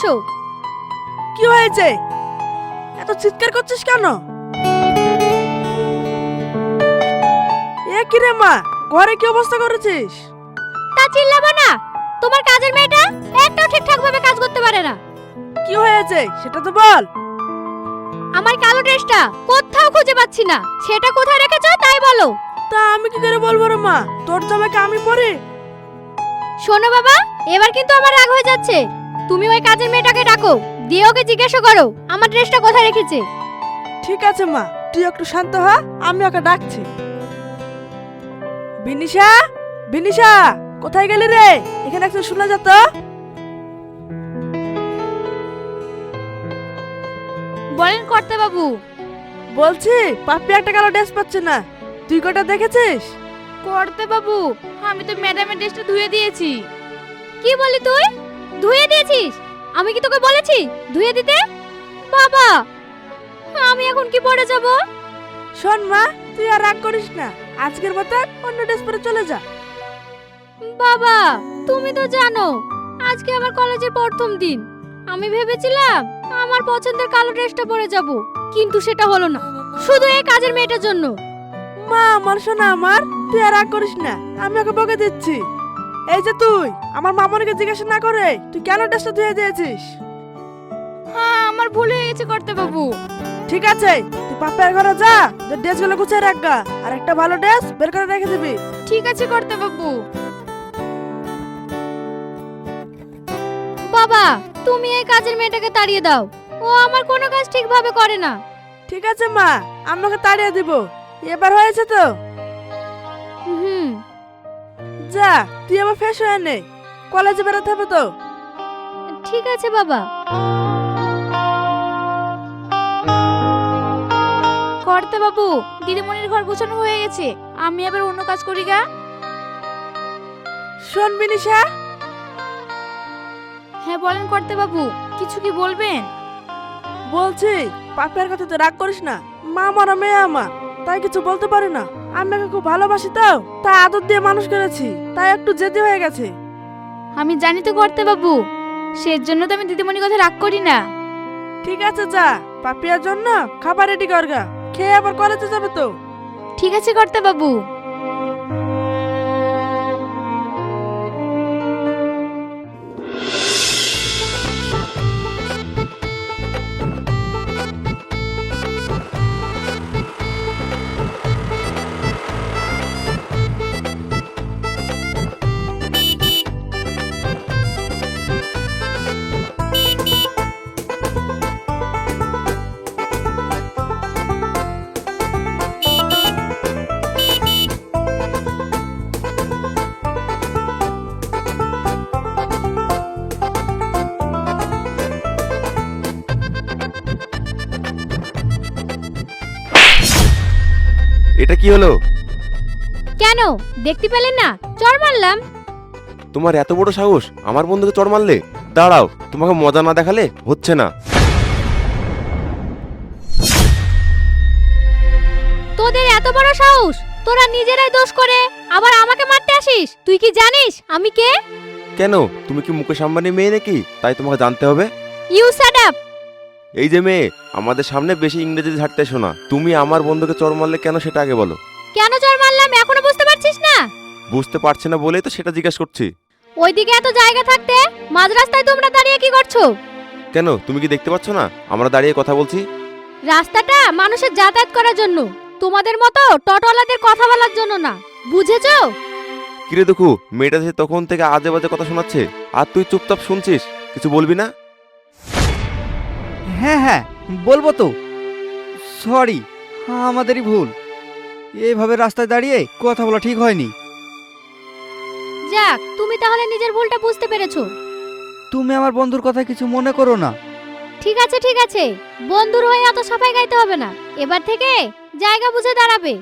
আসো। কি হয়েছে? এত চিৎকার করছিস কেন? এ কি রে মা ঘরে কি অবস্থা করেছিস? তা চিল্লাবো না। তোমার কাজের মেয়েটা একটাও ঠিকঠাক ভাবে কাজ করতে পারে না। কি হয়েছে? সেটা তো বল। আমার কালো ড্রেসটা কোথাও খুঁজে পাচ্ছি না। সেটা কোথায় রেখেছো তাই বলো। তা আমি কি করে বলব রে মা? তোর জামাকে আমি পরে? শোনো বাবা এবার কিন্তু আমার রাগ হয়ে যাচ্ছে। তুমি ওই কাজের মেয়েটাকে ডাকো দিয়ে ওকে জিজ্ঞাসা করো আমার ড্রেসটা কোথায় রেখেছে? ঠিক আছে মা তুই একটু শান্ত হ আমি ওকে ডাকছি। বিনিশা বিনিশা কোথায় গেলি রে? এখানে একটু শোনা যেত বলেন কর্তা বাবু বলছি পাপ্পি একটা কালো ড্রেস পাচ্ছে না তুই কটা দেখেছিস? করতে বাবু আমি তো ম্যাডামের ড্রেসটা ধুয়ে দিয়েছি। কি বলি তুই? ধুয়ে দিয়েছিস? আমি কি তোকে বলেছি ধুয়ে দিতে? বাবা আমি এখন কি পরে যাব? শোন মা তুই আর রাগ করিস না। আজকের মতন অন্য ড্রেস পরে চলে যা। বাবা তুমি তো জানো আজকে আমার কলেজের প্রথম দিন। আমি ভেবেছিলাম আমার পছন্দের কালো ড্রেসটা পরে যাব কিন্তু সেটা হলো না। শুধু এই কাজের মেয়েটার জন্য। মা আমার শোনা আমার। তুই আর রাগ করিস না আমি ওকে বকে দিচ্ছি। এই যে তুই আমার মামনিকে জিজ্ঞাসা না করে তুই কেন ড্রেসটা ধুয়ে দিয়েছিস? হ্যাঁ আমার ভুল হয়ে গেছে করতে বাবু। ঠিক আছে তুই পাপ্পার ঘরে যা যে ড্রেসগুলো গুছিয়ে রাখগা আর একটা ভালো ড্রেস বের করে রেখে দিবি। ঠিক আছে করতে বাবু। বাবা তুমি এই কাজের মেয়েটাকে তাড়িয়ে দাও। ও আমার কোনো কাজ ঠিকভাবে করে না। ঠিক আছে মা আমি ওকে তাড়িয়ে দিব। এবার হয়েছে তো? হুম। যা তুই আবার ফ্রেশ হয়ে নে। কলেজে বেরোতে হবে তো। ঠিক আছে বাবা। করতে বাবু দিদিমণির ঘর গোছানো হয়ে গেছে। আমি আবার অন্য কাজ করি গা। শোন বিনিশা। হ্যাঁ বলেন করতে বাবু কিছু কি বলবেন? বলছি পাপ্পার কথা তো রাগ করিস না। মা আমার মেয়ে আমার তাই কিছু বলতে পারি না। আমি ওকে খুব ভালোবাসি তো। তাই আদর দিয়ে মানুষ করেছি। তাই একটু জেদি হয়ে গেছে। আমি জানি তো করতে বাবু। সেজন্য তো আমি দিদিমণির কথা রাগ করি না। ঠিক আছে যা। পাপিয়ার জন্য খাবার রেডি করগা খেয়ে আবার কলেজে যাবে তো। ঠিক আছে করতে বাবু। এটা কি হলো? কেন? দেখতে পেলেন না? চর মারলাম। তোমার এত বড় সাহস? আমার বন্ধুকে চড় মারলে? দাঁড়াও তোমাকে মজা না দেখালে হচ্ছে না। তোদের এত বড় সাহস? তোরা নিজেরাই দোষ করে। আবার আমাকে মারতে আসিস? তুই কি জানিস? আমি কে? কেন? তুমি কি মুকেশ আম্বানি মেয়ে নাকি? তাই তোমাকে জানতে হবে। ইউ শাট আপ এই যে মেয়ে আমাদের সামনে বেশি ইংরেজি ঝাড়তে এসো না। তুমি আমার বন্ধুকে চড় মারলে কেন সেটা আগে বলো। কেন চর মারলাম? এখনও বুঝতে পারছিস না? বুঝতে পারছে না বলেই তো সেটা জিজ্ঞেস করছি। ওইদিকে এত জায়গা থাকতে মাঝ রাস্তায় তোমরা দাঁড়িয়ে কি করছ? কেন? তুমি কি দেখতে পাচ্ছ না? আমরা দাঁড়িয়ে কথা বলছি। রাস্তাটা মানুষের যাতায়াত করার জন্য তোমাদের মতো টটওয়ালাদের কথা বলার জন্য না। বুঝেছ? কিরে দেখু মেয়েটা যে তখন থেকে আজে বাজে কথা শোনাচ্ছে আর তুই চুপচাপ শুনছিস কিছু বলবি না? হ্যাঁ হ্যাঁ বলব তো। সরি আমাদেরই ভুল। এইভাবে রাস্তায় দাঁড়িয়ে কথা বলা ঠিক হয়নি। যাক তুমি তাহলে নিজের ভুলটা বুঝতে পেরেছ। তুমি আমার বন্ধুর কথা কিছু মনে করো না। ঠিক আছে ঠিক আছে। বন্ধুর হয়ে অত সাফাই গাইতে হবে না। এবার থেকে জায়গা বুঝে দাঁড়াবে।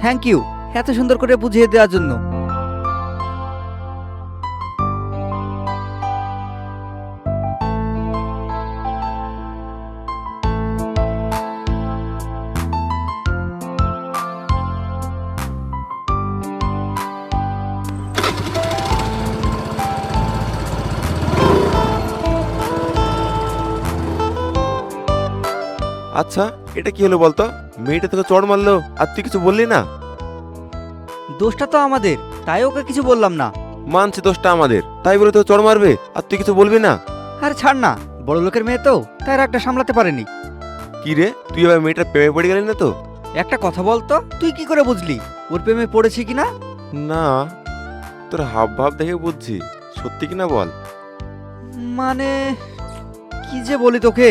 থ্যাংক ইউ এত সুন্দর করে বুঝিয়ে দেওয়ার জন্য। আচ্ছা এটা কি হলো বলতো? মেয়েটা তোকে চড় মারলো আর তুই কিছু বললি না? দোষটা তো আমাদের তাই ওকে কিছু বললাম না। মানছি দোষটা আমাদের তাই বলে তোকে চড় মারবে আর তুই কিছু বলবি না? আরে ছাড় না বড় লোকের মেয়ে তো তাই একটা সামলাতে পারেনি। কি রে তুই এবার মেয়েটার প্রেমে পড়ে গেলি না তো? একটা কথা বলতো তুই কি করে বুঝলি? ওর প্রেমে পড়েছি কিনা না? তোর হাব ভাব দেখে বুঝছি সত্যি কিনা বল? মানে কি যে বলি তোকে?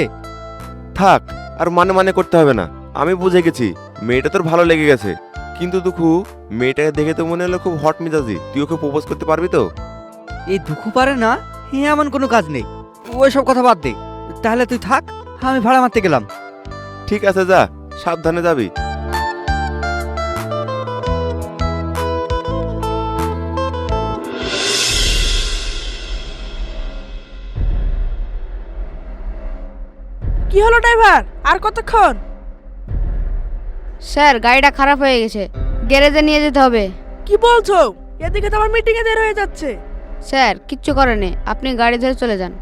থাক আর মানে মানে করতে হবে না। আমি বুঝে গেছি মেয়েটা তোর ভালো লেগে গেছে। কিন্তু দুঃখু মেয়েটাকে দেখে তো মনে হলো খুব হট মেজাজি। তুই ওকে প্রপোজ করতে পারবি তো? এই দুঃখু পারে না হে এমন কোনো কাজ নেই। ওই সব কথা বাদ দে। তাহলে তুই থাক আমি ভাড়া মারতে গেলাম। ঠিক আছে যা। সাবধানে যাবি। কি হলো ড্রাইভার? আর কতক্ষণ? স্যার গাড়িটা খারাপ হয়ে গেছে। গ্যারেজে নিয়ে যেতে হবে। কি বলছো? এদিকে তো আমার মিটিং এ দের হয়ে যাচ্ছে। স্যার কিচ্ছু করেনি আপনি গাড়ি ধরে চলে যান।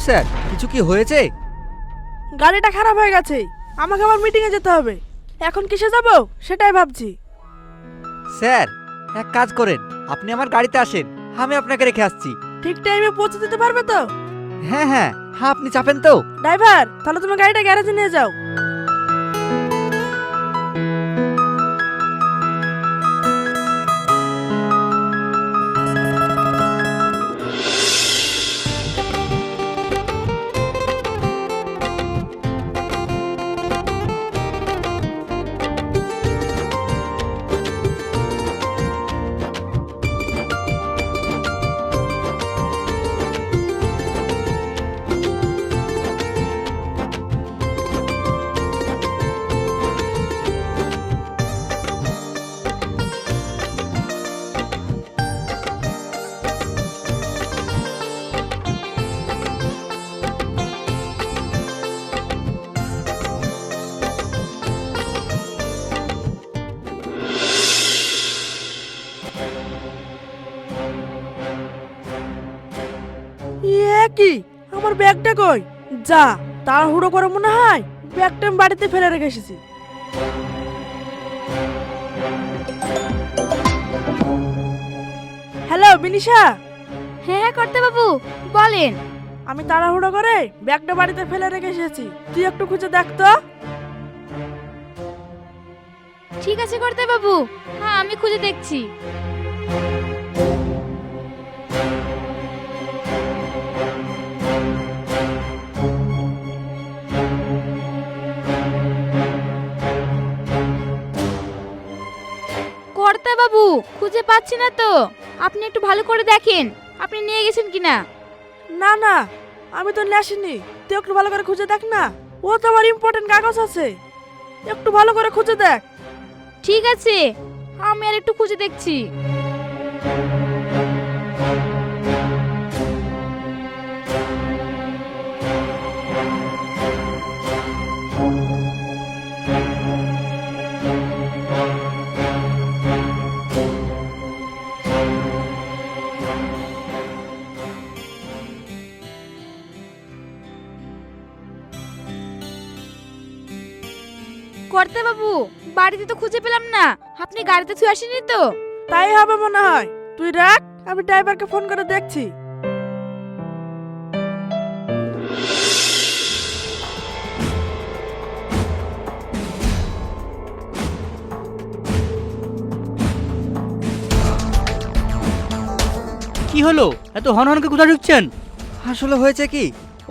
স্যার? কিছু কি হয়েছে? গাড়িটা খারাপ হয়ে গেছে। আমাকে আবার মিটিং এ যেতে হবে। এখন কিসে যাব? সেটাই ভাবছি। স্যার এক কাজ করেন। আপনি আমার গাড়িতে আসেন। আমি আপনাকে রেখে আসছি। ঠিক টাইমে পৌঁছে দিতে পারবে তো? হ্যাঁ হ্যাঁ। হ্যাঁ আপনি চাপেন তো। ড্রাইভার তাহলে তুমি গাড়িটা গ্যারেজে নিয়ে যাও। কই? যা তাড়াহুড়ো করে মনে হয়? ব্যাগটা আমি বাড়িতে ফেলে রেখে এসেছি। হ্যালো বিনিশা? হ্যাঁ হ্যাঁ করতে বাবু বলেন। আমি তাড়াহুড়ো করে ব্যাগটা বাড়িতে ফেলে রেখে এসেছি। তুই একটু খুঁজে দেখ তো। ঠিক আছে করতে বাবু হ্যাঁ আমি খুঁজে দেখছি। খুঁজে পাচ্ছি না তো। আপনি একটু ভালো করে দেখেন আপনি নিয়ে গেছেন কিনা? না না আমি তো নিয়ে আসিনি তুই একটু ভালো করে খুঁজে দেখ না। ও তো আমার ইম্পর্টেন্ট কাগজ আছে। একটু ভালো করে খুঁজে দেখ। ঠিক আছে আমি আর একটু খুঁজে দেখছি। কর্তা বাবু? বাড়িতে তো খুঁজে পেলাম না। আপনি গাড়িতে ছুঁয়ে আসেনি তো? তাই হবে মনে হয়। তুই রাখ আমি ড্রাইভারকে ফোন করে দেখছি। কি হলো? এত হন হনকে কোথায় ঢুকছেন? আসলে হয়েছে কি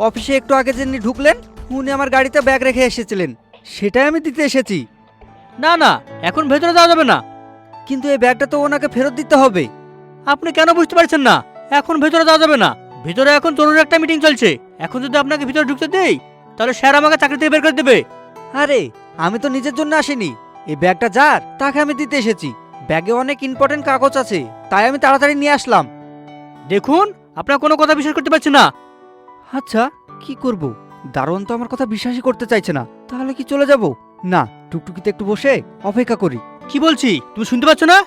অফিসে একটু আগে যিনি ঢুকলেন উনি আমার গাড়িতে ব্যাগ রেখে এসেছিলেন। সেটাই আমি দিতে এসেছি। না না এখন ভেতরে যাওয়া যাবে না। কিন্তু এই ব্যাগটা তো ওনাকে ফেরত দিতে হবে। আপনি কেন বুঝতে পারছেন না? এখন ভেতরে যাওয়া যাবে না। ভেতরে এখন জরুরি একটা মিটিং চলছে। এখন যদি আপনাকে ভিতরে ঢুকতে দেই তাহলে স্যার আমাকে চাকরি থেকে বের করে দেবে। আরে আমি তো নিজের জন্য আসিনি। এই ব্যাগটা যার তাকে আমি দিতে এসেছি। ব্যাগে অনেক ইম্পর্টেন্ট কাগজ আছে তাই আমি তাড়াতাড়ি নিয়ে আসলাম। দেখুন আপনার কোনো কথা বিশ্বাস করতে পারছি না। আচ্ছা কি করব? দারোয়ান তো আমার কথা বিশ্বাসই করতে চাইছে না। তাহলে কি চলে যাব? না টুকটুকিতে একটু বসে অপেক্ষা করি। কি বলছি? তুমি শুনতে পাচ্ছ না?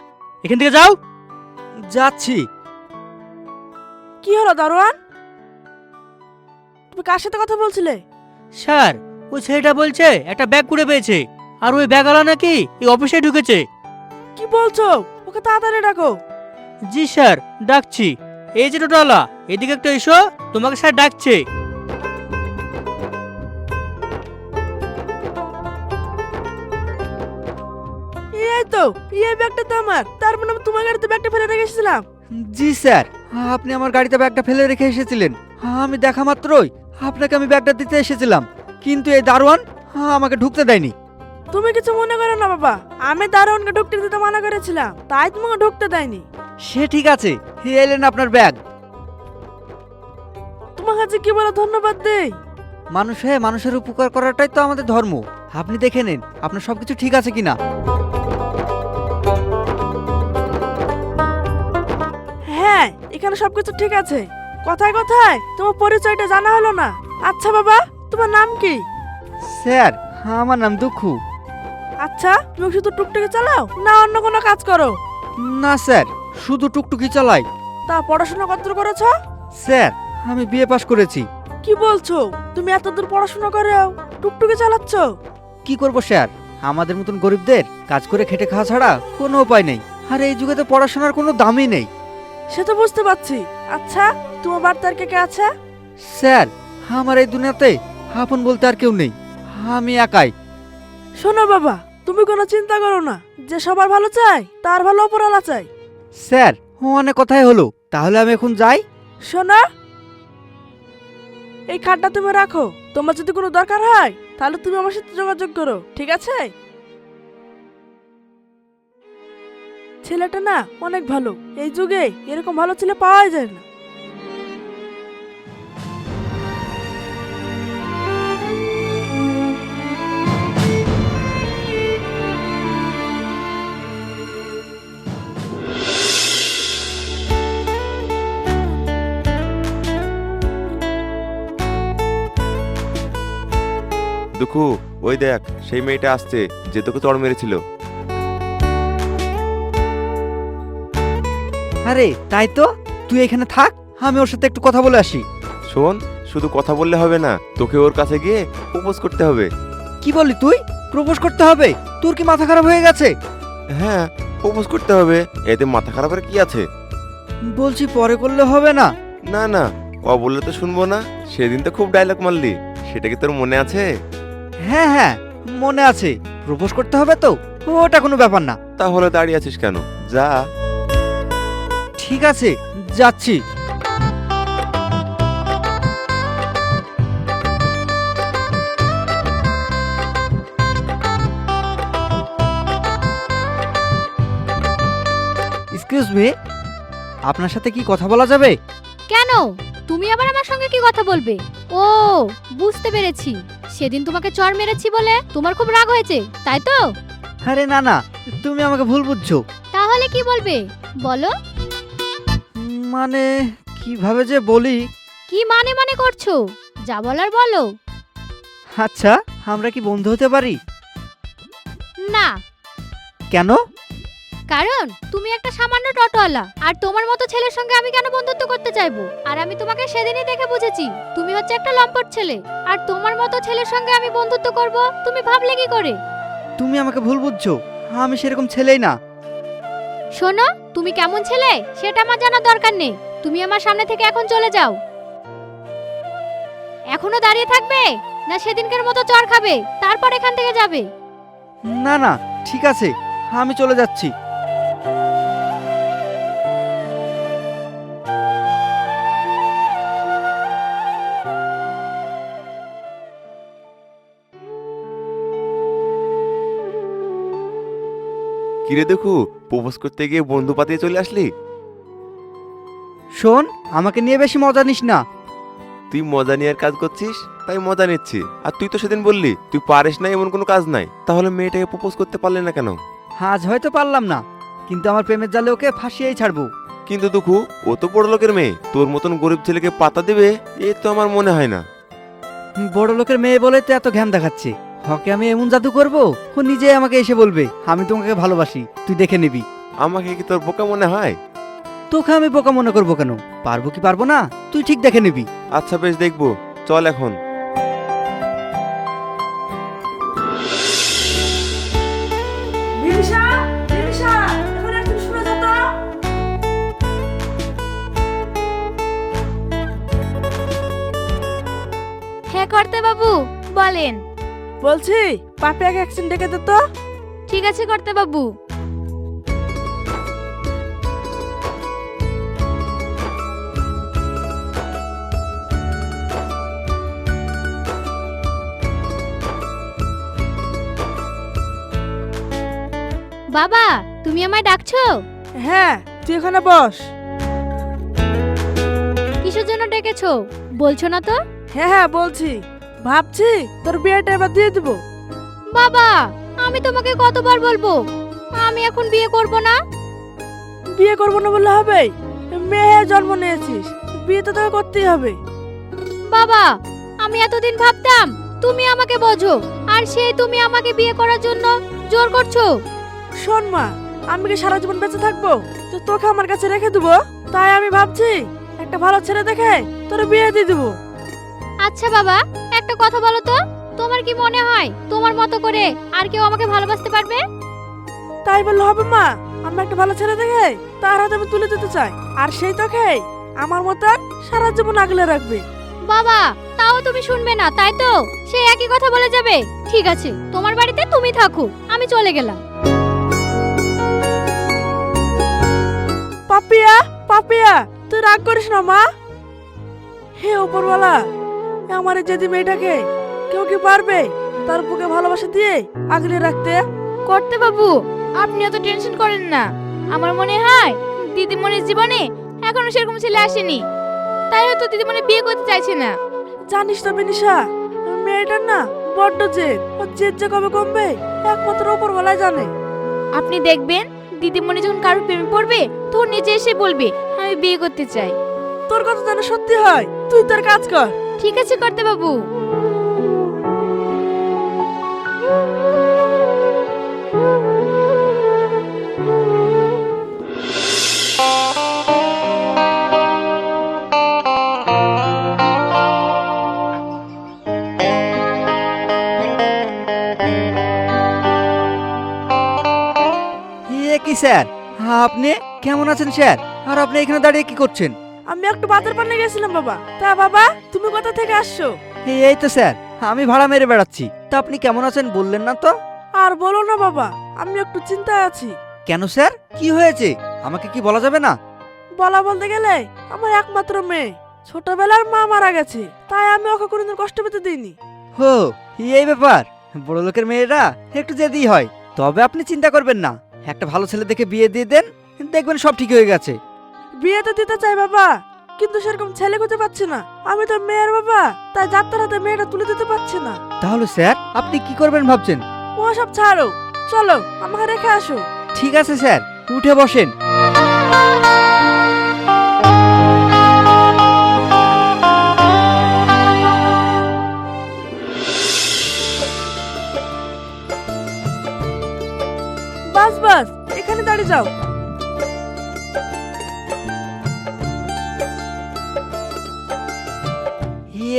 এখান থেকে যাও। যাচ্ছি। কি হলো দারোয়ান? তুমি কার সাথে কথা বলছিলে? স্যার ওই ছেলেটা বলছে একটা ব্যাগ কুড়ে পেয়েছে। আর ওই ব্যাগওয়ালা নাকি এই অফিসে ঢুকেছে। কি বলছো? ওকে তাড়াতাড়ি ডাকো। জি স্যার ডাকছি। এই যে টোটালা এদিকে একটু এসো তোমাকে স্যার ডাকছে। তো এই ব্যাগটা তো আমার। তার মানে আমি তোমার গাড়িতে ব্যাগটা ফেলে রেখে এসেছিলাম। জি স্যার। আপনি আমার গাড়িতে ব্যাগটা ফেলে রেখে এসেছিলেন। আমি দেখা মাত্রই আপনাকে আমি ব্যাগটা দিতে এসেছিলাম। কিন্তু এই দারোয়ান আমাকে ঢুকতে দেয়নি। তুমি কিছু মনে করো না বাবা। আমি দারোয়ানকে ঢুকতে দিতে মানা করেছিলাম। তাই তোমাকে ঢুকতে দেয়নি। সে ঠিক আছে। এলেন আপনার ব্যাগ। তোমার কাছে কি বলে ধন্যবাদ দেই? মানুষ হয়ে মানুষের উপকার করাটাই তো আমাদের ধর্ম। আপনি দেখে নিন আপনার সবকিছু ঠিক আছে কিনা। হ্যাঁ এখানে সবকিছু ঠিক আছে। কথায় কথায় তোমার পরিচয়টা জানা হলো না। আচ্ছা বাবা তোমার নাম কি? স্যার আমার নাম দুঃখু। আচ্ছা তুমি শুধু টুকটুকি চালাও না অন্য কোনো কাজ করো? না স্যার শুধু টুকটুকি চালাই। তা পড়াশোনা কত করেছ? স্যার আমি বিয়ে পাশ করেছি। কি বলছো? তুমি এতদূর পড়াশোনা করেও টুকটুকি চালাচ্ছ? কি করব স্যার? আমাদের মতন গরিবদের কাজ করে খেটে খাওয়া ছাড়া কোনো উপায় নেই। আর এই যুগে তো পড়াশোনার কোনো দামই নেই। সে তো বুঝতে পারছি। আচ্ছা তোমার বাড়িতে আর কে কে আছে? স্যার আমার এই দুনিয়াতে আপন বলতে আর কেউ নেই। আমি একাই। শোনো বাবা তুমি কোনো চিন্তা করো না। যে সবার ভালো চাই তার ভালো অপরালা চাই স্যার অনেক কথাই হলো। তাহলে আমি এখন যাই? শোনো। এই খাটটা তুমি রাখো। তোমার যদি কোনো দরকার হয় তাহলে তুমি আমার সাথে যোগাযোগ করো ঠিক আছে? ছেলেটা না অনেক ভালো। এই যুগে এরকম ভালো ছেলে পাওয়া যায় না। দুঃখু, ওই দেখ, সেই মেয়েটা আসছে, যে তোকে চড় মেরেছিল। আরে তাই তো? তুই এখানে থাক আমি ওর সাথে একটু কথা বলে আসি। শোন শুধু কথা বললে হবে না তোকে ওর কাছে গিয়ে প্রপোজ করতে হবে। কি বললি তুই? প্রপোজ করতে হবে? তোর কি মাথা খারাপ হয়ে গেছে? হ্যাঁ প্রপোজ করতে হবে। এতে মাথা খারাপের কি আছে? বলছি পরে করলে হবে না। না না ও বললে তো শুনব না। সেদিন তো খুব ডায়লগ মারলি। সেটা কি তোর মনে আছে? হ্যাঁ হ্যাঁ মনে আছে। প্রপোজ করতে হবে তো? ওটা কোনো ব্যাপার না। তাহলে দাঁড়িয়ে আছিস কেন? যা। ঠিক আছে যাচ্ছি। এক্সকিউজ মি আপনার সাথে কি কথা বলা যাবে? কেন? তুমি আবার আমার সঙ্গে কি কথা বলবে? ও বুঝতে পেরেছি। সেদিন তোমাকে চর মেরেছি বলে তোমার খুব রাগ হয়েছে তাই তো? আরে না না তুমি আমাকে ভুল বুঝছ। তাহলে কি বলবে? বলো। মানে কীভাবে যে বলি? কি মানে মানে করছ? যা বলার বলো। আচ্ছা আমরা কি বন্ধু হতে পারি? না। কেন? কারণ তুমি একটা সামান্য টোটোওয়ালা আর তোমার মতো ছেলের সঙ্গে আমি কেন বন্ধুত্ব করতে চাইব? আর আমি তোমাকে সেদিনই দেখে বুঝেছি তুমি হচ্ছে একটা লম্পট ছেলে আর তোমার মতো ছেলের সঙ্গে আমি বন্ধুত্ব করব তুমি ভাবলে কি করে? তুমি আমাকে ভুল বুঝছ আমি সেরকম ছেলেই না। শোনো তুমি কেমন ছেলে? সেটা আমার জানার দরকার নেই। তুমি আমার সামনে থেকে এখন চলে যাও। এখনও দাঁড়িয়ে থাকবে? না সেদিনকার মতো চর খাবে? তারপর এখান থেকে যাবে? না না ঠিক আছে। আমি চলে যাচ্ছি। কিরে দেখু প্রপোজ করতে গিয়ে বন্ধু পাতিয়ে চলে আসলি? শোন আমাকে নিয়ে বেশি মজা নিস না। তুই মজা নিয়ে কাজ করছিস? তাই মজা নিচ্ছি। আর তুই তো সেদিন বললি তুই পারিস না এমন কোনো কাজ নাই। তাহলে মেয়েটাকে প্রপোজ করতে পারলি না কেন? আজ হয়তো পারলাম না কিন্তু আমার প্রেমের জালে ওকে ফাঁসিয়েই ছাড়বো। কিন্তু দুঃখু ও তো বড় লোকের মেয়ে। তোর মতন গরিব ছেলেকে পাতা দেবে এ তো আমার মনে হয় না। বড় লোকের মেয়ে বলে তো এত ঘ্যাম দেখাচ্ছে। হকে আমি এমন জাদু করব? ও নিজে আমাকে এসে বলবে আমি তোমাকে ভালোবাসি তুই দেখে নিবি। আমাকে কি তোর বোকা মনে হয়? তোকে আমি বোকা মনে করব কেন? পারব কি পারব না? তুই ঠিক দেখে নিবি। আচ্ছা বেশ দেখব। চল এখন। বিদিশা বিদিশা এখন একটু শুনে যা তো। হ্যাঁ কর্তা বাবু বলেন। বলছি পাপিয়াকে অ্যাক্সিডেন্ট ডেকে দে তো। ঠিক আছে করতে বাবু বাবা তুমি আমায় ডাকছো? হ্যাঁ তুই এখানে বস। কিসের জন্য ডেকেছো? বলছো না তো? হ্যাঁ হ্যাঁ বলছি। ভাবছি তোর বিয়েটা এবার দিয়ে দেবো। বাবা আমি তোমাকে কতবার বলব? আমি এখন বিয়ে করব না? বিয়ে করব না বললে হবে মেয়ে জন্ম নিয়েছিস বিয়ে তো তোকে করতেই হবে। বাবা আমি এতদিন ভাবতাম তুমি আমাকে বোঝো আর সেই তুমি আমাকে বিয়ে করার জন্য জোর করছ। শোন মা আমি কি সারা জীবন বেঁচে থাকব? তো তোকে আমার কাছে রেখে দেবো। তাই আমি ভাবছি একটা ভালো ছেলে দেখে তোর বিয়ে দিয়ে দেবো। আচ্ছা বাবা একটা কথা বলো তো। তোমার কি মনে হয় তোমার মতো করে আর কেউ আমাকে ভালোবাসতে পারবে? তাই বললে হবে মা আমি একটা ভালো ছেলে দেখে তার হাতে আমি তুলে দিতে চাই আর সেই তোকে আমার মতন সারা জীবন আগলে রাখবে। বাবা তাও তুমি শুনবে না তাই তো? সে একই কথা বলে যাবে। ঠিক আছে তোমার বাড়িতে তুমি থাকো আমি চলে গেলাম। পাপিয়া পাপিয়া তুই রাগ করিস না মা। হে উপরওয়ালা আমার যদি মেয়েটাকে কেউ কি পারবে? তার বুকে ভালোবাসা দিয়ে আগলে রাখতে? করতে বাবু আপনি এত টেনশন করেন না। আমার মনে হয় দিদিমণির জীবনে এখনও সেরকম ছেলে আসেনি। তাই হয়তো দিদিমণি বিয়ে করতে চাইছে না। জানিস তো বিনিশা মেয়েটার না বড্ড জেদ। ও জেদ যে কবে কমবে একমাত্র উপরওয়ালাই জানে। আপনি দেখবেন দিদিমণি যখন কারোর প্রেমে পড়বে তখন নিজে এসে বলবে আমি বিয়ে করতে চাই। তোর কথা যেন সত্যি হয় তুই তোর কাজ কর। ঠিক আছে করতে বাবু কি স্যার? আপনি? কেমন আছেন স্যার? আর আপনি এখানে দাঁড়িয়ে কি করছেন? আমি একটু বাজার পানে গেছিলাম বাবা। তা বাবা তুমি কোথা থেকে আসছো? এই- তো স্যার। আমি ভাড়া মেরে বেড়াচ্ছি। তা আপনি কেমন আছেন বললেন না তো? আর বলো না বাবা আমি একটু চিন্তায় আছি। কেন স্যার? কি হয়েছে? আমাকে কি বলা যাবে না? বলা বলতে গেলে আমার একমাত্র মেয়ে। ছোটবেলার মা মারা গেছে তাই আমি ওকে কোনোদিন কষ্ট পেতে দিইনি। হো এই ব্যাপার। বড় লোকের মেয়েরা একটু জেদি হয়। তবে আপনি চিন্তা করবেন না। একটা ভালো ছেলে দেখে বিয়ে দিয়ে দেন দেখবেন সব ঠিক হয়ে গেছে। বিয়ে তো দিতে চাই বাবা। কিন্তু সেরকম ছেলে খুঁজে পাচ্ছি না। আমি তো মেয়ের বাবা তাই যাত্রার হাতে মেয়েটা তুলে দিতে পারছি না। তাহলে স্যার আপনি কি করবেন ভাবছেন? ও সব ছাড়ো। চলো আমাকে রেখে আসো। ঠিক আছে স্যার উঠে বসেন। বাস বাস এখানে দাঁড়িয়ে যাও।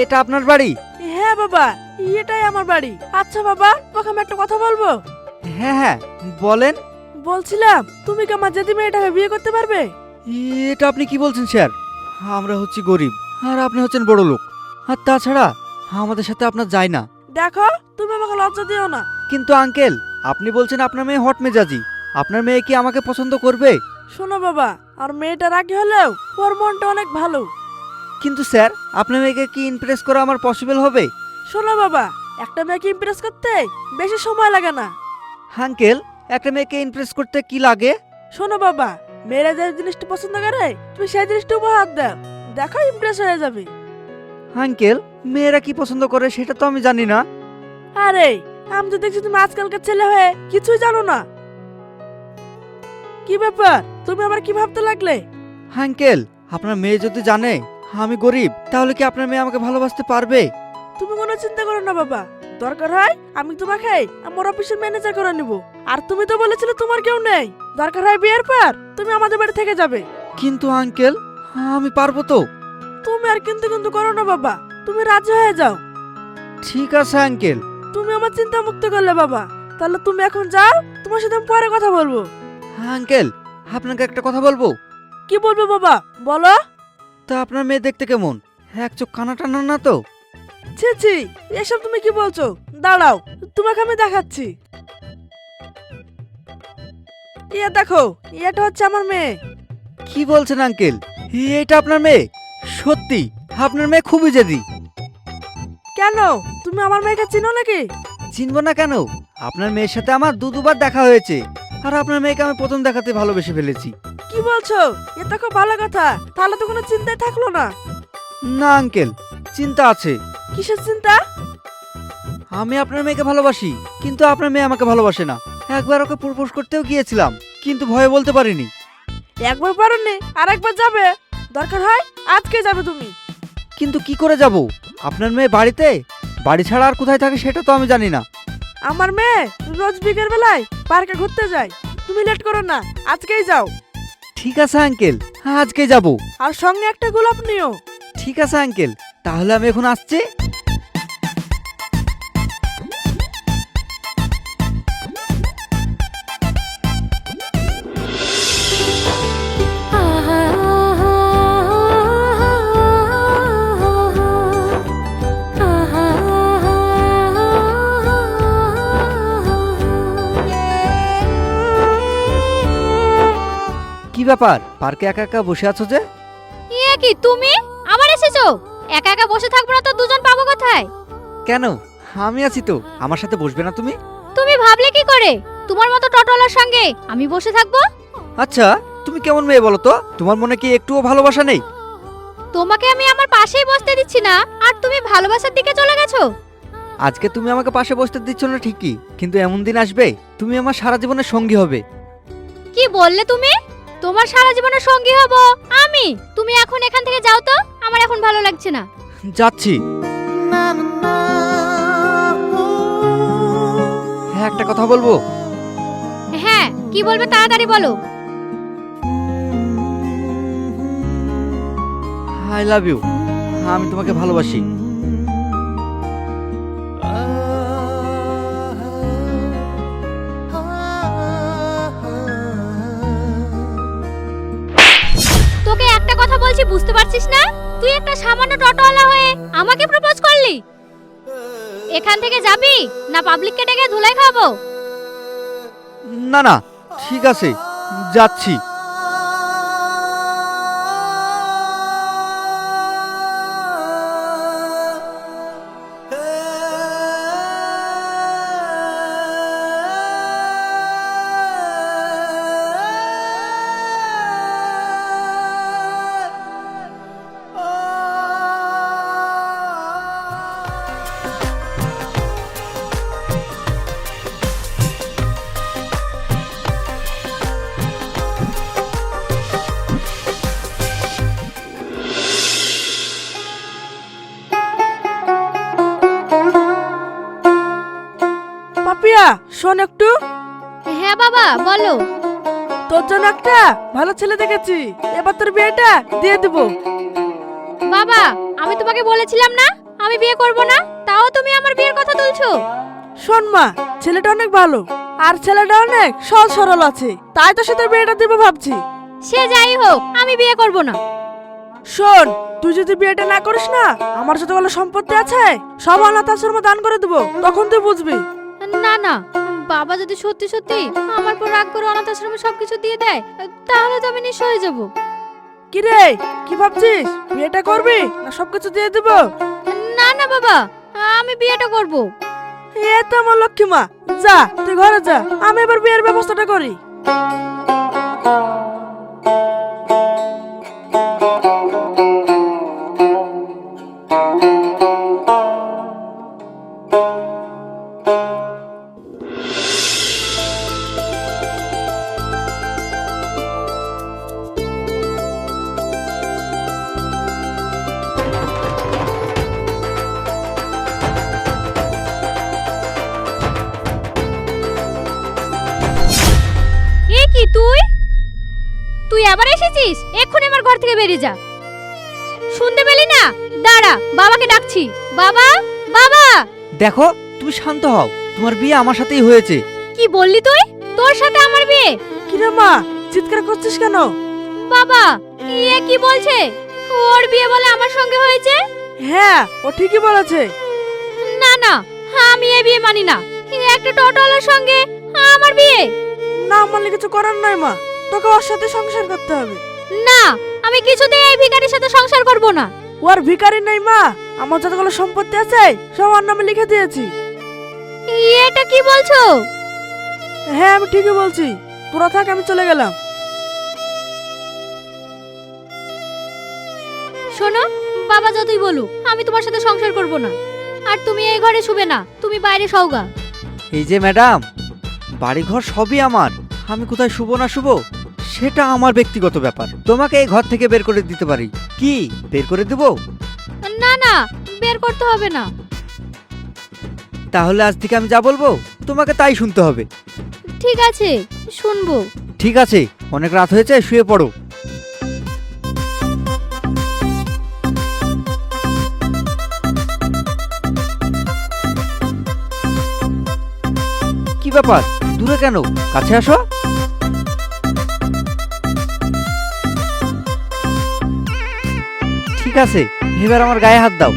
এটা আপনার বাড়ি? হ্যাঁ বাবা এটাই আমার বাড়ি। আচ্ছা বাবা তোকে আমি একটা কথা বলব? হ্যাঁ হ্যাঁ বলেন। বলছিলাম তুমি কি আমার জেদি মেয়েটাকে বিয়ে করতে পারবে? এটা আপনি কি বলছেন স্যার? আমরা হচ্ছি গরিব আর আপনি হচ্ছেন বড় লোক। আর তাছাড়া আমাদের সাথে আপনার যায় না। দেখো তুমি আমাকে লজ্জা দিও না। কিন্তু আঙ্কেল আপনি বলছেন আপনার মেয়ে হট মেজাজি। আপনার মেয়ে কি আমাকে পছন্দ করবে? শোনো বাবা আর মেয়েটা রাগি হলেও ওর মনটা অনেক ভালো। কিন্তু স্যার আপনার মেয়েকে কি ইমপ্রেস করা আমার পসিবল হবে? শোনো বাবা একটা মেয়েকে ইমপ্রেস করতে বেশি সময় লাগে না। আঙ্কেল একটা মেয়েকে ইমপ্রেস করতে কি লাগে? শোনো বাবা মেয়েরা যে জিনিসটা পছন্দ করে তুমি সেই জিনিসটা উপহার দাও। দেখো ইমপ্রেস হয়ে যাবে। আঙ্কেল মেয়েরা কি পছন্দ করে সেটা তো আমি জানি না। আরে আমি তো দেখছি তুমি আজকালকার ছেলে হয়ে কিছুই জানো না। কি ব্যাপার? তুমি আবার কি ভাবতে লাগলে? আঙ্কেল আপনার মেয়ে যদি জানে আমি গরিব তাহলে কি আপনার মেয়ে আমাকে ভালোবাসতে পারবে? তুমি কোনো চিন্তা করো না বাবা। দরকার হয় আমি তোমাকে আমার অফিসের ম্যানেজার করে নিব। আর তুমি তো বলেছিলে তোমার কেউ নেই। দরকার হয় বিয়ের পর তুমি আমাদের বাড়ি থেকে যাবে। কিন্তু আঙ্কেল আমি পারব তো? তুমি আর কিন্তু কিন্তু করো না বাবা। তুমি রাজি হয়ে যাও। ঠিক আছে আঙ্কেল। তুমি আমার চিন্তা মুক্ত করলে বাবা। তাহলে তুমি এখন যাও তোমার সাথে আমি পরে কথা বলব। হ্যাঁ আঙ্কেল আপনাকে একটা কথা বলব? কি বলব বাবা? বলো। তা আপনার মেয়ে দেখতে কেমন? এক চোখ কানা টানা না তো। ছি ছি এসব তুমি কি বলছো? দাঁড়াও তোমাকে আমি দেখাচ্ছি। ইয়ে দেখো এটা হচ্ছে আমার মেয়ে। কি বলছেন আঙ্কেল? এটা আপনার মেয়ে? সত্যি আপনার মেয়ে খুবই জেদি। কেন? তুমি আমার মেয়েকে চিনো নাকি? চিনবো না কেন? আপনার মেয়ের সাথে আমার দু দুবার দেখা হয়েছে। আর আপনার মেয়েকে আমি প্রথম দেখাতে ভালোবেসে ফেলেছি। কি বলছো? এ তো খুব ভালো কথা। তাহলে তো কোনো চিন্তাই থাকল না। না আঙ্কেল চিন্তা আছে। কিসের চিন্তা? আমি আপনার মেয়েকে ভালোবাসি কিন্তু আপনার মেয়ে আমাকে ভালোবাসে না। একবার ওকে প্রপোজ করতেও গিয়েছিলাম কিন্তু ভয়ে বলতে পারিনি। একবার পারোনি আর একবার যাবে। দরকার হয় আজকে যাবে তুমি। কিন্তু কি করে যাব? আপনার মেয়ে বাড়িতে? বাড়ি ছাড়া আর কোথায় থাকে সেটা তো আমি জানি না। আমার মেয়ে রোজ বিকেল বেলায় পার্কে ঘুরতে যায়। তুমি লেট করো না আজকেই যাও। ঠিক আছে আঙ্কেল আজকে যাব। আর সঙ্গে একটা গোলাপ নিও। ঠিক আছে আঙ্কেল তাহলে আমি এখন আসছি। কি ব্যাপার? পার্কে একা একা বসে আছো যে? এ কি তুমি? আবার এসেছ? একা একা বসে থাকব না তো দুজন পাবো কোথায়? কেন? আমি আছি তো। আমার সাথে বসবে না তুমি? তুমি ভাবলে কি করে? তোমার মতো টটলার সঙ্গে আমি বসে থাকব? আচ্ছা তুমি কেমন মেয়ে বলো তো? তোমার মনে কি একটুও ভালোবাসা নেই? তোমাকে আমি আমার পাশেই বসতে দিচ্ছি না আর তুমি ভালোবাসার দিকে চলে গেছো? আজকে তুমি আমাকে পাশে বসতে দিচ্ছ না ঠিকই কিন্তু এমন দিন আসবে তুমি আমার সারা জীবনের সঙ্গী হবে। কি বললে তুমি? তোমার সারা জীবনের সঙ্গী হব। আমি। তুমি এখন এখান থেকে যাও তো। আমার এখন ভালো লাগছে না। যাচ্ছি। হ্যাঁ একটা কথা বলব? হ্যাঁ কি বলবে তাড়াতাড়ি বলো। I love you. আমি তোমাকে ভালোবাসি। বুঝতে না? তুই একটা সামান্য টোটোওয়ালা হয়ে আমাকে প্রপোজ করলি? এখান থেকে যাবি না পাবলিককে ডেকে ধুলাই খাব? না না, ঠিক আছে, যাচ্ছি। শোন একটু। হ্যাঁ বাবা বলো। তোর জন্য একটা ভালো ছেলে দেখেছি। এবার তোর বিয়েটা দিয়ে দেবো। বাবা আমি তোমাকে বলেছিলাম না আমি বিয়ে করব না তাও তুমি আমার বিয়ের কথা তুলছো। শোন মা ছেলেটা অনেক ভালো আর ছেলেটা অনেক সহজ সরল আছে তাই তো সে তোর বিয়েটা দেবো ভাবছি। সে যাই হোক আমি বিয়ে করব না। শোন তুই যদি বিয়েটা না করিস না আমার সাথে বলে সম্পত্তি আছে সব অনাথ আশ্রমে দান করে দেবো তখন তুই বুঝবি। না না বাবা যদি সত্যি সত্যি আমার পর রাগ করে অনাথ আশ্রমে সবকিছু দিয়ে দেয় তাহলে তো আমি নিঃস্ব হয়ে যাব। কি রে কি ভাবছিস? বিয়েটা করবি না সবকিছু দিয়ে দেবো? না না বাবা আমি বিয়েটা করব। এ তো আমার লক্ষ্মী মা। যা তুই ঘরে যা আমি এবার বিয়ের ব্যবস্থাটা করি। আবার এসেছিস? এক্ষুনি আমার ঘর থেকে বেরিয়ে যা। শুনতে পেলি না? দাঁড়া বাবাকে ডাকছি। বাবা বাবা! দেখো তুমি শান্ত হও। তোমার বিয়ে আমার সাথেই হয়েছে। কি বললি তুই? তোর সাথে আমার বিয়ে? কিরে মা চিৎকার করছিস কেন? বাবা এ কি বলছে? ওর বিয়ে বলে আমার সঙ্গে হয়েছে? হ্যাঁ ও ঠিকই বলেছে। না না আমি এ বিয়ে মানি না। একটা টোটোওয়ালার সঙ্গে আমার বিয়ে। না মানলে কিছু করার নয় মা। তোকে ওর সাথে সংসার করতে হবে। না আমি কিছুতেই এই ভিখারির সাথে সংসার করব না। ও আর ভিখারি নাই মা। আমার যতগুলো সম্পত্তি আছে সব ওর নামে লিখে দিয়েছি। এটা কি বলছো? হ্যাঁ আমি ঠিকই বলছি। তোরা থাক আমি চলে গেলাম। শোনো বাবা যতই বলুক আমি তোমার সাথে সংসার করব না। আর তুমি এই ঘরে শুবে না তুমি বাইরে সওগা এই যে ম্যাডাম বাড়িঘর সবই আমার। আমি কোথায় শুভ না শুভ সেটা আমার ব্যক্তিগত ব্যাপার। তোমাকে এই ঘর থেকে বের করে দিতে পারি। কি? বের করে দেবো? না না বের করতে হবে না। তাহলে আজ থেকে আমি যা বলব তোমাকে তাই শুনতে হবে। ঠিক আছে শুনব। ঠিক আছে অনেক রাত হয়েছে শুয়ে পড়ো। কি ব্যাপার? দূরে কেন? কাছে আসো। ঠিক আছে এবার আমার গায়ে হাত দাও।